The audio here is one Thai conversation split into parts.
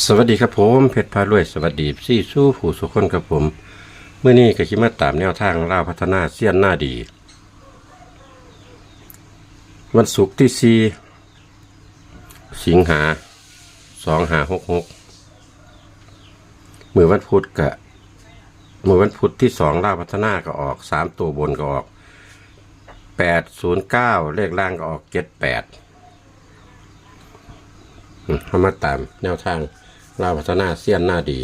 สวัสดีครับผมเพชรพารวยสวัสดีซี่สู้ผู้สุคนครับผมเมื่อนี้ก็คิดมาตามแนวทางล่าวพัฒนาเสี้ยนหน้าดี วันศุกร์ที่สี่สิงหาสองหาหกหกมือวันพุธกะมือวันพุธที่สองล่าวพัฒนาก็ออกสามตัวบนก็ออกแปดศูนย์เก้าเลขล่างก็ออกเจ็ดแปดเข้ามาตามแนวทาง ลาวพัฒนาเสี้ยนหน้าดี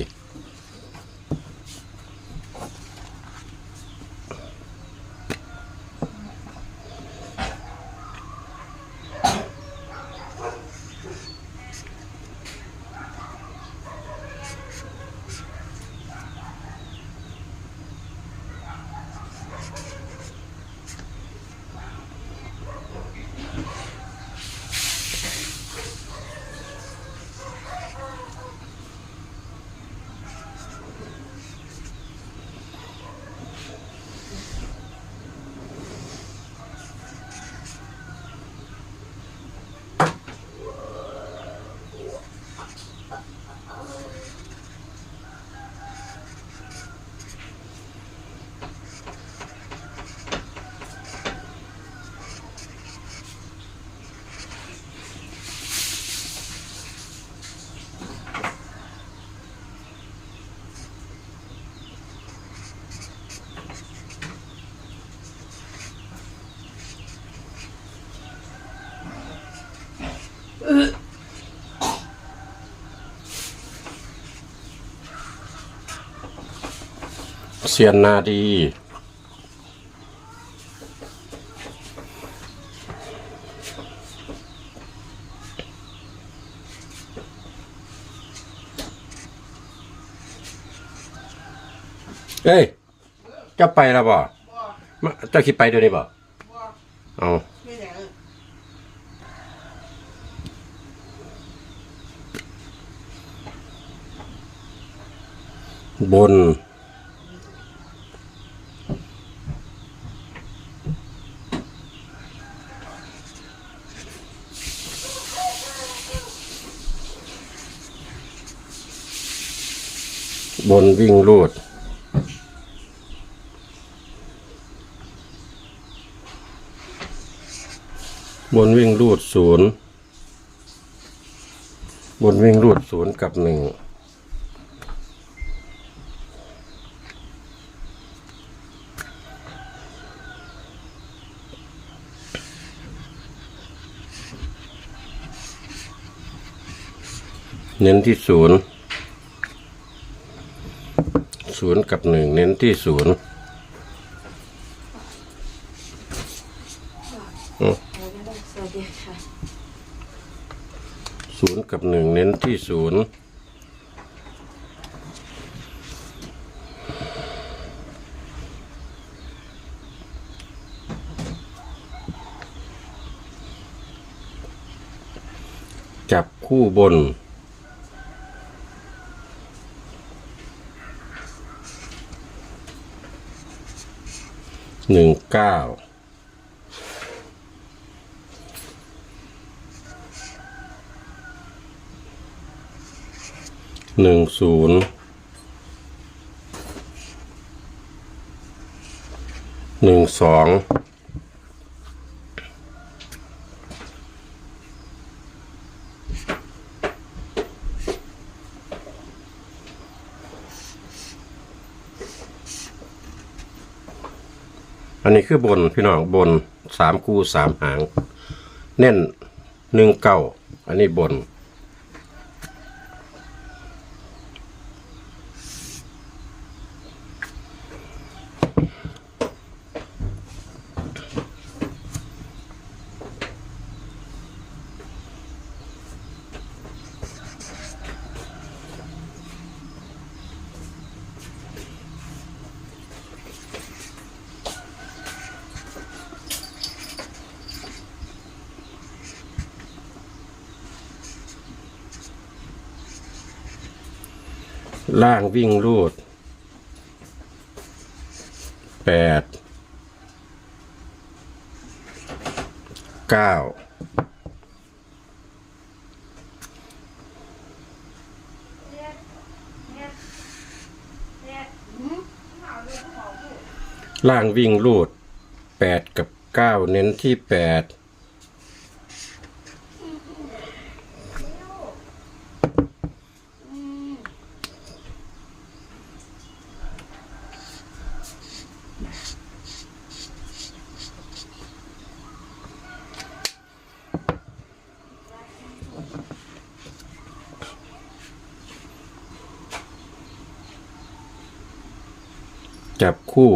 เสียนนาดี เอ้ยเจะไปแล้วบ่มาเจ้าคิดไปเดี๋ยวนี้บ่เอาไม่อย่างบน บน วิ่งรูด บนวิ่งรูดศูนย์บนวิ่งรูดศูนย์กับหนึ่งเน้นที่ศูนย์ ศูนย์กับหนึ่งเน้นที่ศูนย์สวัสดีค่ะศูนย์กับหนึ่งเน้นที่ศูนย์จับคู่บน หนึ่งเก้าหนึ่งศูนย์หนึ่งสอง อันนี้คือบนพี่น้องบนสามคู่สามหาง เน่นหนึ่งเก้าอันนี้บน ล่างวิ่งรูดแปดเก้าล่างวิ่งรูดแปดกับเก้าเน้นที่แปด จับคู่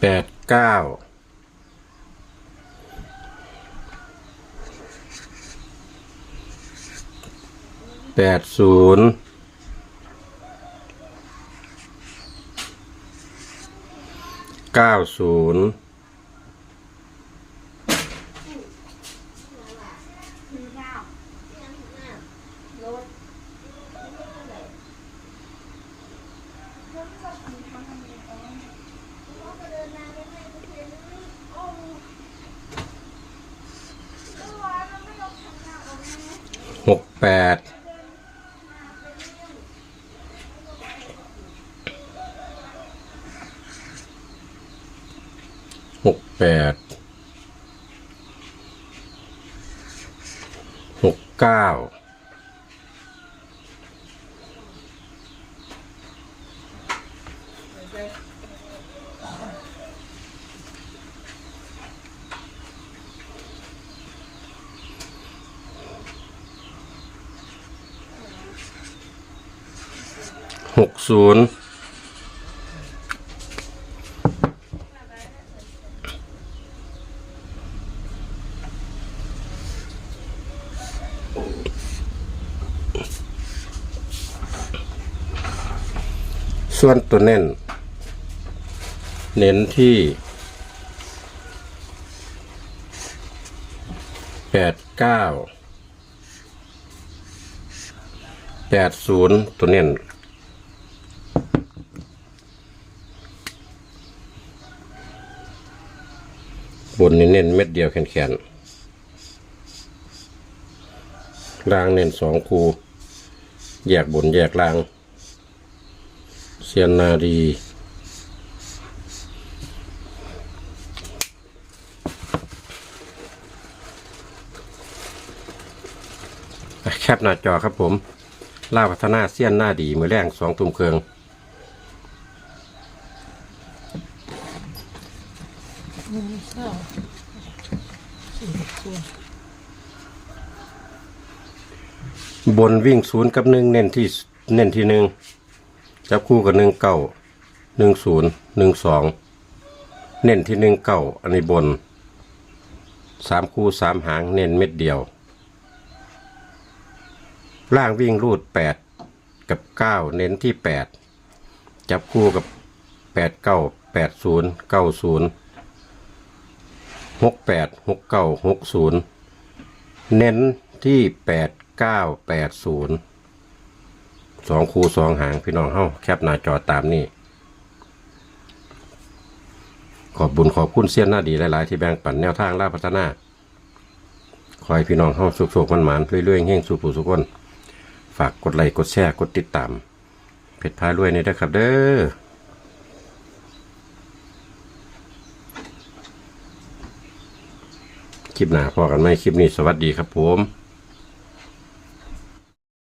แปดเก้า แปดศูนย์เก้าศูนย์ หกแปดหกแปดหกเก้า หกศูนย์ส่วนตัวเน้น เน้นที่แปดเก้าแปดศูนย์ตัวเน้น บนนี่เน้นเม็ดเดียวแขนๆล่างเน้นสองคูแยกบนแยกล่าง เซียนนาดีแคปหน้าจอครับผมล่าพัฒนาเซียนหน้าดีมือแรงสองทุ่มเครือง หนึ่งสองสี่ตัวบนวิ่งศูนย์กับหนึ่งเน้นที่เน้นที่หนึ่งจับคู่กับหนึ่งเก้าหนึ่งศูนย์หนึ่งสองเน้นที่หนึ่งเก้าอันนี้บนสามคู่สามหางเน้นเม็ดเดียว ล่างวิ่งรูดแปดกับเก้าเน้นที่แปดจับคู่กับแปดเก้าแปดศูนย์เก้าศูนย์ หกแปดหกเก้าหกศูนย์เน้นที่แปดเก้าแปดศูนย์สองคูสองหางพี่น้องเฮ้าแคปหน้าจอตามนี้ขอบบุญขอบคุณเสี้ยนหน้าดีหลาย ๆ ที่แบ่งปันแนวทางล่าพัฒนาขอให้พี่น้องเฮาสุขๆมันหมานเรื่อย ๆเฮงสู่ผู้สุขคนฝากกดไลค์กดแชร์กดติดตาม เพจพารวยนี่ด้ครับเด้อ คลิปหน้าพอกันไหมคลิปนี้สวัสดีครับผม